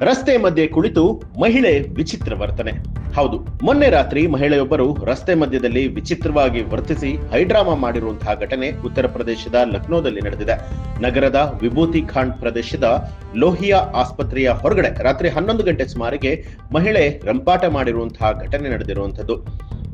ರಸ್ತೆ ಮಧ್ಯೆ ಕುಳಿತು ಮಹಿಳೆ ವಿಚಿತ್ರ ವರ್ತನೆ. ಹೌದು, ಮೊನ್ನೆ ರಾತ್ರಿ ಮಹಿಳೆಯೊಬ್ಬರು ರಸ್ತೆ ಮಧ್ಯದಲ್ಲಿ ವಿಚಿತ್ರವಾಗಿ ವರ್ತಿಸಿ ಹೈಡ್ರಾಮಾ ಮಾಡಿರುವಂತಹ ಘಟನೆ ಉತ್ತರ ಪ್ರದೇಶದ ಲಕ್ನೋದಲ್ಲಿ ನಡೆದಿದೆ. ನಗರದ ವಿಭೂತಿ ಖಾಂಡ್ ಪ್ರದೇಶದ ಲೋಹಿಯಾ ಆಸ್ಪತ್ರೆಯ ಹೊರಗಡೆ ರಾತ್ರಿ ಹನ್ನೊಂದು ಗಂಟೆ ಸುಮಾರಿಗೆ ಮಹಿಳೆ ರಂಪಾಟ ಮಾಡಿರುವಂತಹ ಘಟನೆ ನಡೆದಿರುವಂತದ್ದು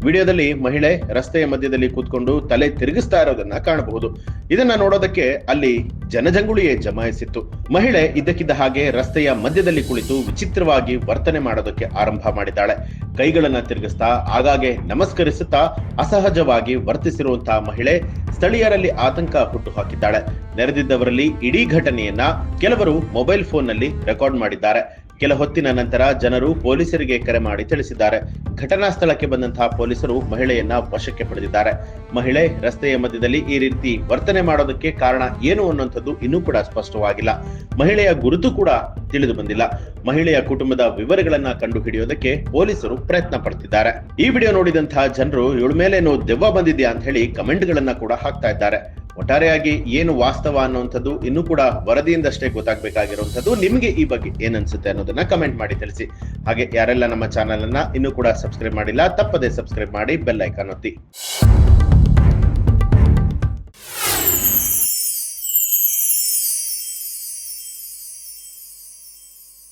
ವಿಡಿಯೋದಲ್ಲಿ ಮಹಿಳೆ ರಸ್ತೆಯ ಮಧ್ಯದಲ್ಲಿ ಕೂತ್ಕೊಂಡು ತಲೆ ತಿರುಗಿಸ್ತಾ ಇರೋದನ್ನ ಕಾಣಬಹುದು. ಇದನ್ನ ನೋಡೋದಕ್ಕೆ ಅಲ್ಲಿ ಜನಜಂಗುಳಿಯೇ ಜಮಾಯಿಸಿತ್ತು. ಮಹಿಳೆ ಇದ್ದಕ್ಕಿದ್ದ ಹಾಗೆ ರಸ್ತೆಯ ಮಧ್ಯದಲ್ಲಿ ಕುಳಿತು ವಿಚಿತ್ರವಾಗಿ ವರ್ತನೆ ಮಾಡೋದಕ್ಕೆ ಆರಂಭ ಮಾಡಿದ್ದಾಳೆ. ಕೈಗಳನ್ನ ತಿರುಗಿಸ್ತಾ, ಆಗಾಗ್ಗೆ ನಮಸ್ಕರಿಸುತ್ತಾ, ಅಸಹಜವಾಗಿ ವರ್ತಿಸಿರುವಂತಹ ಮಹಿಳೆ ಸ್ಥಳೀಯರಲ್ಲಿ ಆತಂಕ ಹುಟ್ಟು ಹಾಕಿದ್ದಾಳೆ ನೆರೆದಿದ್ದವರಲ್ಲಿ ಇಡೀ ಘಟನೆಯನ್ನ ಕೆಲವರು ಮೊಬೈಲ್ ಫೋನ್ನಲ್ಲಿ ರೆಕಾರ್ಡ್ ಮಾಡಿದ್ದಾರೆ. ಕೆಲ ಹೊತ್ತಿನ ನಂತರ ಜನರು ಪೊಲೀಸರಿಗೆ ಕರೆ ಮಾಡಿ ತಿಳಿಸಿದ್ದಾರೆ. ಘಟನಾ ಸ್ಥಳಕ್ಕೆ ಬಂದಂತಹ ಪೊಲೀಸರು ಮಹಿಳೆಯನ್ನ ವಶಕ್ಕೆ ಪಡೆದಿದ್ದಾರೆ. ಮಹಿಳೆ ರಸ್ತೆಯ ಮಧ್ಯದಲ್ಲಿ ಈ ರೀತಿ ವರ್ತನೆ ಮಾಡೋದಕ್ಕೆ ಕಾರಣ ಏನು ಅನ್ನುವಂಥದ್ದು ಇನ್ನೂ ಕೂಡ ಸ್ಪಷ್ಟವಾಗಿಲ್ಲ. ಮಹಿಳೆಯ ಗುರುತು ಕೂಡ ತಿಳಿದು ಬಂದಿಲ್ಲ. ಮಹಿಳೆಯ ಕುಟುಂಬದ ವಿವರಗಳನ್ನ ಕಂಡು ಹಿಡಿಯೋದಕ್ಕೆ ಪೊಲೀಸರು ಪ್ರಯತ್ನ ಪಡ್ತಿದ್ದಾರೆ. ಈ ವಿಡಿಯೋ ನೋಡಿದಂತಹ ಜನರು, ಇವಳ ಮೇಲೆ ದೆವ್ವ ಬಂದಿದೆಯಾ? ಅಂತ ಹೇಳಿ ಕಮೆಂಟ್ ಗಳನ್ನ ಕೂಡ ಹಾಕ್ತಾ ಇದ್ದಾರೆ. ಒಟ್ಟಾರೆಯಾಗಿ ಏನು ವಾಸ್ತವ ಅನ್ನುವಂಥದ್ದು ಇನ್ನೂ ಕೂಡ ವರದಿಯಿಂದಷ್ಟೇ ಗೊತ್ತಾಗಬೇಕಾಗಿರುವಂಥದ್ದು. ನಿಮಗೆ ಈ ಬಗ್ಗೆ ಏನನ್ಸುತ್ತೆ ಅನ್ನೋದನ್ನ ಕಮೆಂಟ್ ಮಾಡಿ ತಿಳಿಸಿ. ಹಾಗೆ ಯಾರೆಲ್ಲ ನಮ್ಮ ಚಾನೆಲ್ ಅನ್ನ ಇನ್ನೂ ಕೂಡ ಸಬ್ಸ್ಕ್ರೈಬ್ ಮಾಡಿಲ್ಲ, ತಪ್ಪದೆ ಸಬ್ಸ್ಕ್ರೈಬ್ ಮಾಡಿ ಬೆಲ್ ಐಕಾನ್ ಒತ್ತಿ.